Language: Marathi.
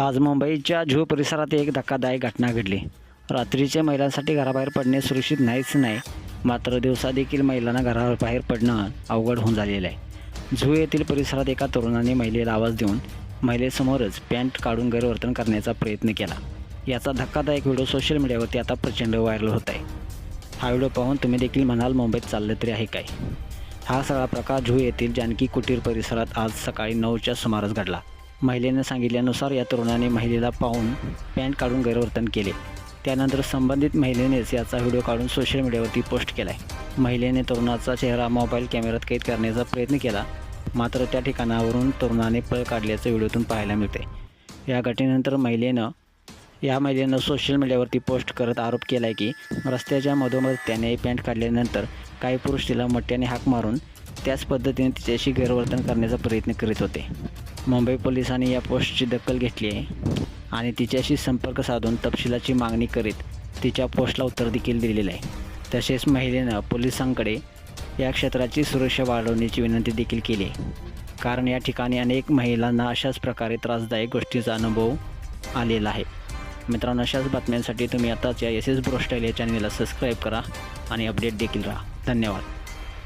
आज मुंबईच्या जुहू परिसरात एक धक्कादायक घटना घडली. रात्रीचे महिलांसाठी घराबाहेर पडणे सुरक्षित नाहीच नाही. मात्र दिवसा देखील महिलांना घराबाहेर पडणं अवघड होऊन झालेलं आहे. जुहू येथील परिसरात एका तरुणाने महिलेला आवाज देऊन महिलेसमोरच पॅन्ट काढून गैरवर्तन करण्याचा प्रयत्न केला. याचा धक्कादायक व्हिडिओ सोशल मीडियावरती आता प्रचंड व्हायरल होत आहे. हा व्हिडिओ पाहून तुम्ही देखील म्हणाल मुंबईत चाललं तरी आहे काय? हा सगळा प्रकार जुहू येथील जानकी कुटीर परिसरात आज सकाळी नऊच्या सुमारास घडला. महिलेनं सांगितल्यानुसार या तरुणाने महिलेला पाहून पॅन्ट काढून गैरवर्तन केले. त्यानंतर संबंधित महिलेनेच याचा व्हिडिओ काढून सोशल मीडियावरती पोस्ट केला आहे महिलेने तरुणाचा चेहरा मोबाईल कॅमेऱ्यात कैद करण्याचा प्रयत्न केला मात्र त्या ठिकाणावरून तरुणाने पळ काढल्याचं व्हिडिओतून पाहायला मिळते या घटनेनंतर महिलेनं या महिलेनं सोशल मीडियावरती पोस्ट करत आरोप केला आहे की रस्त्याच्या मधोमध त्याने पॅन्ट काढल्यानंतर काही पुरुष तिला मट्ट्याने हाक मारून त्याच पद्धतीने तिच्याशी गैरवर्तन करण्याचा प्रयत्न करीत होते. मुंबई पोलिसांनी या पोस्टची दखल घेतली आहे आणि तिच्याशी संपर्क साधून तपशिलाची मागणी करीत तिच्या पोस्टला उत्तर देखील दिलेलं आहे. तसेच महिलेनं पोलिसांकडे या क्षेत्राची सुरक्षा वाढवण्याची विनंती देखील केली आहे. कारण या ठिकाणी अनेक महिलांना अशाच प्रकारे त्रासदायक गोष्टीचा अनुभव आलेला आहे. मित्रांनो अशाच बातम्यांसाठी तुम्ही आताच या एस एस ब्रोस्टाईल या चॅनलला सबस्क्राईब करा आणि अपडेट देखील राहा. धन्यवाद.